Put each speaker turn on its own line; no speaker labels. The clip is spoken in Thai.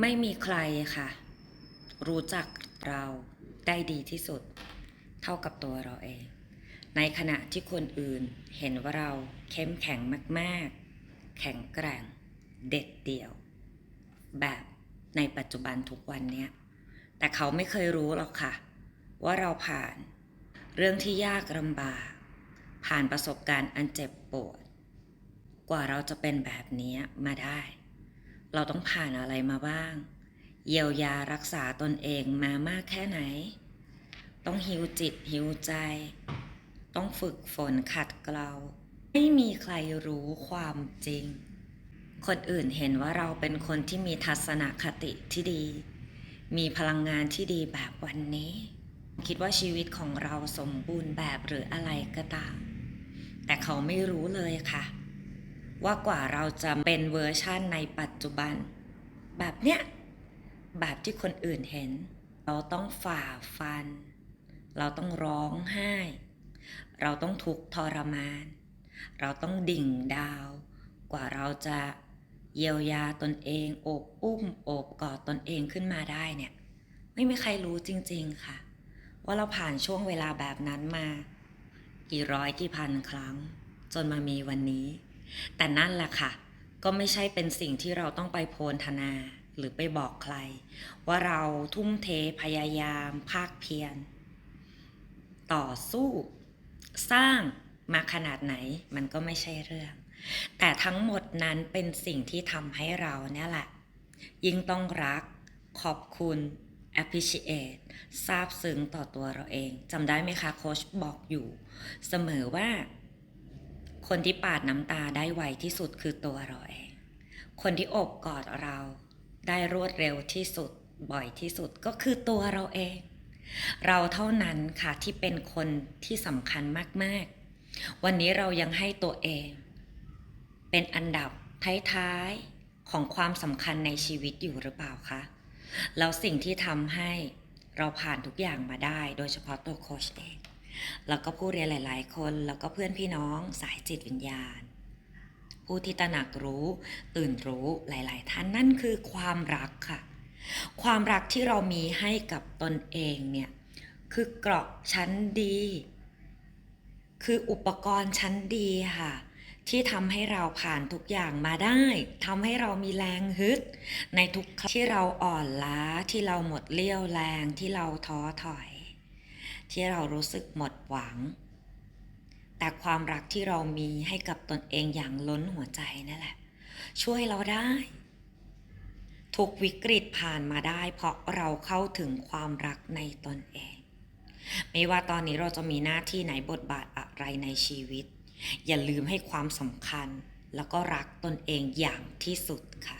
ไม่มีใครค่ะ รู้จักเราได้ดีที่สุด เท่ากับตัวเราเอง ในขณะที่คนอื่นเห็นว่าเราเข้มแข็งมากๆ แข็งแกร่ง เด็ดเดี่ยว แบบในปัจจุบันทุกวันเนี้ยแต่เขาไม่เคยรู้หรอกค่ะ ว่าเราผ่าน เรื่องที่ยากลำบาก ผ่านประสบการณ์อันเจ็บปวด กว่าเราจะเป็นแบบนี้มาได้ เราต้องผ่านอะไรมาบ้าง เยียวยารักษาตนเองมามากแค่ไหน ต้องหิวจิตหิวใจ ต้องฝึกฝนขัดเกลา ไม่มีใครรู้ความจริง คนอื่นเห็นว่าเราเป็นคนที่มีทัศนคติที่ดี มีพลังงานที่ดีแบบวันนี้ คิดว่าชีวิตของเราสมบูรณ์แบบหรืออะไรก็ตาม แต่เขาไม่รู้เลยค่ะ ว่ากว่าเราจะเป็นเวอร์ชั่นในปัจจุบัน แบบเนี้ยแบบที่คนอื่นเห็น เราต้องฝ่าฟัน เราต้องร้องไห้ เราต้องทุกข์ทรมาน เราต้องดิ่งดาว กว่าเราจะเยียวยาตนเองโอบอุ้มโอบกอดตนเองขึ้นมาได้เนี่ย ไม่มีใครรู้จริง ๆค่ะ ว่าเราผ่านช่วงเวลาแบบนั้นมา กี่ร้อยกี่พันครั้ง จนมามีวันนี้ แต่นั่นแหละค่ะ ก็ไม่ใช่เป็นสิ่งที่เราต้องไปโพลธนาหรือไปบอกใคร ว่าเราทุ่มเทพยายามภาคเพียร ต่อสู้ สร้างมาขนาดไหนมันก็ไม่ใช่เรื่อง แต่ทั้งหมดนั้นเป็นสิ่งที่ทำให้เราเนี่ยแหละ ยิ่งต้องรักขอบคุณ appreciate ซาบซึ้งต่อตัวเราเองจำได้ไหมคะโค้ชบอกอยู่ เสมอว่า คนที่ปาดน้ำตาได้ไวที่สุดคือตัวเราเอง คนที่อบกอดเราได้รวดเร็วที่สุดบ่อยที่สุดก็คือตัวเราเอง เราเท่านั้นค่ะที่เป็นคนที่สำคัญมาก ๆ วันนี้เรายังให้ตัวเอง เป็นอันดับท้าย ๆ ของความสำคัญในชีวิตอยู่หรือเปล่าคะ แล้วสิ่งที่ทำให้เราผ่านทุกอย่างมาได้ โดยเฉพาะตัวโค้ชเอง แล้วก็ผู้เรียนหลาย ๆ คน แล้วก็เพื่อนพี่น้องสายจิตวิญญาณ ผู้ที่ตระหนักรู้ ตื่นรู้หลาย ๆ ท่านนั่นคือความรักค่ะ ความรักที่เรามีให้กับตนเองเนี่ยคือเกราะชั้นดี คืออุปกรณ์ชั้นดีค่ะที่ทำให้เราผ่านทุกอย่างมาได้ทำให้เรามีแรงฮึด ในทุกครั้งที่เราอ่อนล้าที่เราหมดเลี้ยวแรงที่เราท้อถอย ที่เรารู้สึกหมดหวัง แต่ความรักที่เรามีให้กับตนเองอย่างล้นหัวใจนั่นแหละ ช่วยเราได้ ทุกวิกฤตผ่านมาได้ เพราะเราเข้าถึงความรักในตนเอง ไม่ว่าตอนนี้เราจะมีหน้าที่ไหนบทบาทอะไรในชีวิต อย่าลืมให้ความสำคัญ แล้วก็รักตนเองอย่างที่สุดค่ะ